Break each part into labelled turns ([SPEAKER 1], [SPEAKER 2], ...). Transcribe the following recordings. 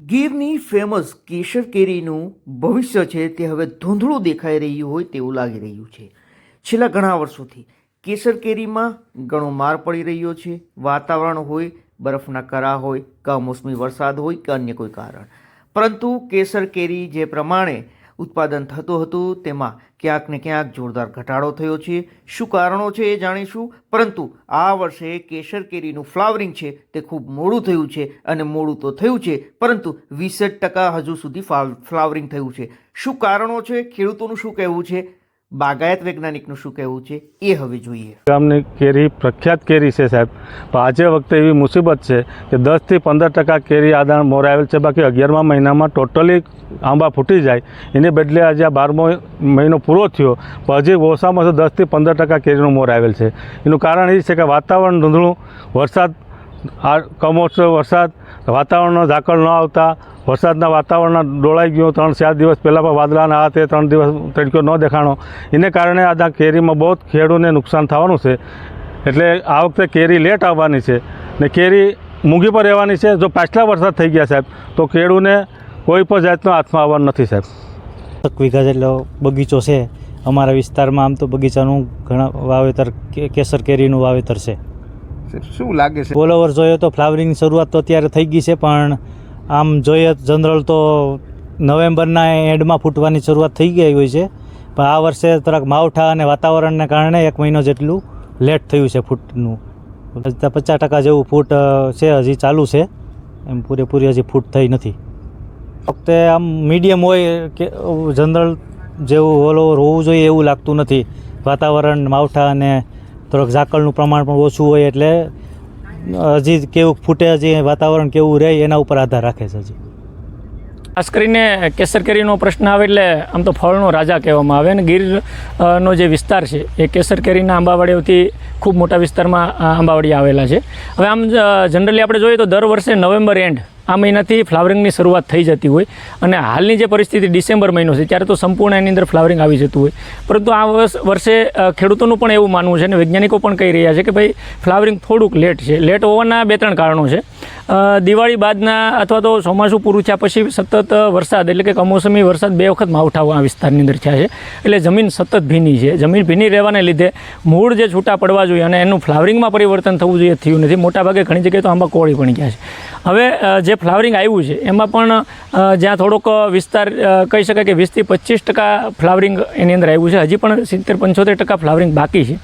[SPEAKER 1] ગીરની ફેમસ કેસર કેરીનું ભવિષ્ય છે તે હવે ધૂંધળું દેખાઈ રહ્યું હોય તેવું લાગી રહ્યું છે. છેલ્લા ઘણા વર્ષોથી કેસર કેરીમાં ઘણો માર પડી રહ્યો છે. વાતાવરણ હોય, બરફના કરા હોય, કમોસમી વરસાદ હોય કે અન્ય કોઈ કારણ. પરંતુ કેસર કેરી જે પ્રમાણે ઉત્પાદન થતું હતું, તેમાં ક્યાંક ને ક્યાંક જોરદાર ઘટાડો થયો છે. શું કારણો છે એ જાણીશું, પરંતુ આ વર્ષે કેસર કેરીનું ફ્લાવરિંગ છે તે ખૂબ મોડું થયું છે અને મોડું તો થયું છે, પરંતુ વીસ ટકા હજુ સુધી ફ્લાવરિંગ થયું છે. શું કારણો છે? ખેડૂતોનું શું કહેવું છે? બાગાયત વૈજ્ઞાનિકનું શું કહેવું છે એ હવે જોઈએ.
[SPEAKER 2] ગામની કેરી પ્રખ્યાત કેરી છે સાહેબ પણ આજે વખતે એવી મુસીબત છે કે દસથી પંદર ટકા કેરી આદાણ મોર આવેલ છે, બાકી અગિયારમા મહિનામાં ટોટલી આંબા ફૂટી જાય. એને બદલે આજે આ બારમો મહિનો પૂરો થયો પણ હજી ઓછામાં ઓછું દસથી પંદર ટકા કેરીનું મોર આવેલ છે. એનું કારણ એ છે કે વાતાવરણ ધૂંધળું, વરસાદ, આ કમોસમ વરસાદ, વાતાવરણનો ઝાકળ ન આવતા વરસાદના વાતાવરણ ડોળાઈ ગયું ત્રણ ચાર દિવસ પહેલાં પણ વાદળાના આ તે ત્રણ દિવસ તડકો ન દેખાણો. એને કારણે આ કેરીમાં બહુ ખેડૂને નુકસાન થવાનું છે. એટલે આ વખતે કેરી લેટ આવવાની છે ને કેરી મૂંગી પર રહેવાની છે. જો પાછલા વરસાદ થઈ ગયા સાહેબ તો ખેડૂને કોઈ પણ જાતનો હાથમાં આવવાનું નથી સાહેબ.
[SPEAKER 3] એક વીઘા જેટલો બગીચો છે. અમારા વિસ્તારમાં આમ તો બગીચાનું ઘણા વાવેતર કે- કેસર કેરીનું વાવેતર છે.
[SPEAKER 4] શું લાગે છે?
[SPEAKER 3] ઓલ ઓવર જોઈએ તો ફ્લાવરિંગની શરૂઆત તો અત્યારે થઈ ગઈ છે પણ આમ જોઈએ જનરલ તો નવેમ્બરના એન્ડમાં ફૂટવાની શરૂઆત થઈ ગઈ હોય છે. પણ આ વર્ષે થોડાક માવઠા અને વાતાવરણને કારણે એક મહિનો જેટલું લેટ થયું છે ફૂટનું. પચાસ ટકા જેવું ફૂટ છે, હજી ચાલુ છે. એમ પૂરેપૂરી હજી ફૂટ થઈ નથી. વખતે આમ મીડિયમ હોય કે જનરલ જેવું ઓલ હોવું જોઈએ એવું લાગતું નથી. વાતાવરણ માવઠા અને થોડોક ઝાકળનું પ્રમાણ પણ ઓછું હોય એટલે હજી કેવું ફૂટે, હજી વાતાવરણ કેવું રહે, એના ઉપર આધાર રાખે છે હજી.
[SPEAKER 5] ખાસ કરીને કેસર કેરીનો પ્રશ્ન આવે એટલે આમ તો ફળનો રાજા કહેવામાં આવે અને ગીરનો જે વિસ્તાર છે, એ કેસર કેરીના આંબાવાડીઓથી ખૂબ મોટા વિસ્તારમાં આંબાવાડી આવેલા છે. હવે આમ જનરલી આપણે જોઈએ તો દર વર્ષે નવેમ્બર એન્ડ આ મહિનાથી ફ્લાવરિંગની શરૂઆત થઈ જતી હોય અને હાલની જે પરિસ્થિતિ ડિસેમ્બર મહિનો છે, ત્યારે તો સંપૂર્ણ એની અંદર ફ્લાવરિંગ આવી જતું હોય. પરંતુ આ વર્ષ ખેડૂતોનું પણ એવું માનવું છે અને વૈજ્ઞાનિકો પણ કહી રહ્યા છે કે ભાઈ, ફ્લાવરિંગ થોડુંક લેટ છે. લેટ હોવાના બે ત્રણ કારણો છે. દિવાળી બાદના અથવા તો ચોમાસું પૂરું થયા પછી સતત વરસાદ, એટલે કે કમોસમી વરસાદ બે વખત માવઠા આ વિસ્તારની અંદર થયા છે. એટલે જમીન સતત ભીની છે. જમીન ભીની રહેવાને લીધે મૂળ જે છૂટા પડવા જોઈએ અને એનું ફ્લાવરિંગમાં પરિવર્તન થવું જોઈએ, થયું નથી. મોટાભાગે ઘણી જગ્યાએ તો આંબા કોળી પણ ગયા છે. હવે જે ફ્લાવરિંગ આવ્યું છે, એમાં પણ જ્યાં થોડોક વિસ્તાર કહી શકાય કે વીસથી પચીસ ટકા ફ્લાવરિંગ એની અંદર આવ્યું છે. હજી પણ સિત્તેર પંચોતેર ટકા ફ્લાવરિંગ બાકી છે.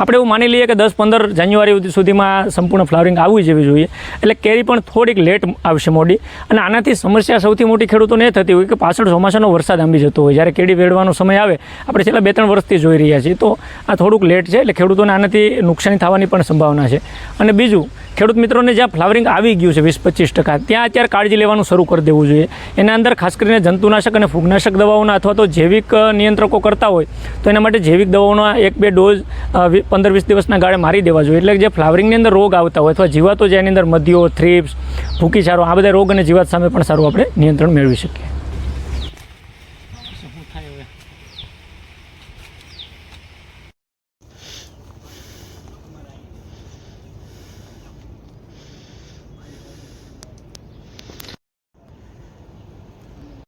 [SPEAKER 5] આપણે એવું માની લઈએ કે દસ પંદર જાન્યુઆરી સુધી- સુધીમાં સંપૂર્ણ ફ્લાવરિંગ આવવી જવી જોઈએ. એટલે કેરી પણ થોડીક લેટ આવશે મોડી. અને આનાથી સમસ્યા સૌથી મોટી ખેડૂતોને એ થતી હોય કે પાછળ ચોમાસાનો વરસાદ આંબી જતો હોય. જ્યારે કેરી વેડવાનો સમય આવે, આપણે છેલ્લા બે ત્રણ વર્ષથી જોઈ રહ્યા છીએ. તો આ થોડુંક લેટ છે, એટલે ખેડૂતોને આનાથી નુકસાની થવાની પણ સંભાવના છે. અને બીજું, ખેડૂત મિત્રોને જ્યાં ફ્લાવરિંગ આવી ગયું છે વીસ પચીસ ટકા, ત્યાં અત્યારે કાળજી લેવાનું શરૂ કરી દેવું જોઈએ. એના અંદર ખાસ કરીને જંતુનાશક અને ફૂગનાશક દવાઓના અથવા તો જૈવિક નિયંત્રકો કરતા હોય, તો એના માટે જૈવિક દવાઓના એક બે ડોઝ પંદર વીસ દિવસના ગાળે મારી દેવા જોઈએ. એટલે જે ફ્લાવરિંગની અંદર રોગ આવતા હોય અથવા જીવાતો જેની અંદર મધ્યો, થ્રીપ્સ ભૂકી સારો આ બધા રોગ અને જીવાત સામે પણ સારું આપણે નિયંત્રણ મેળવી શકીએ.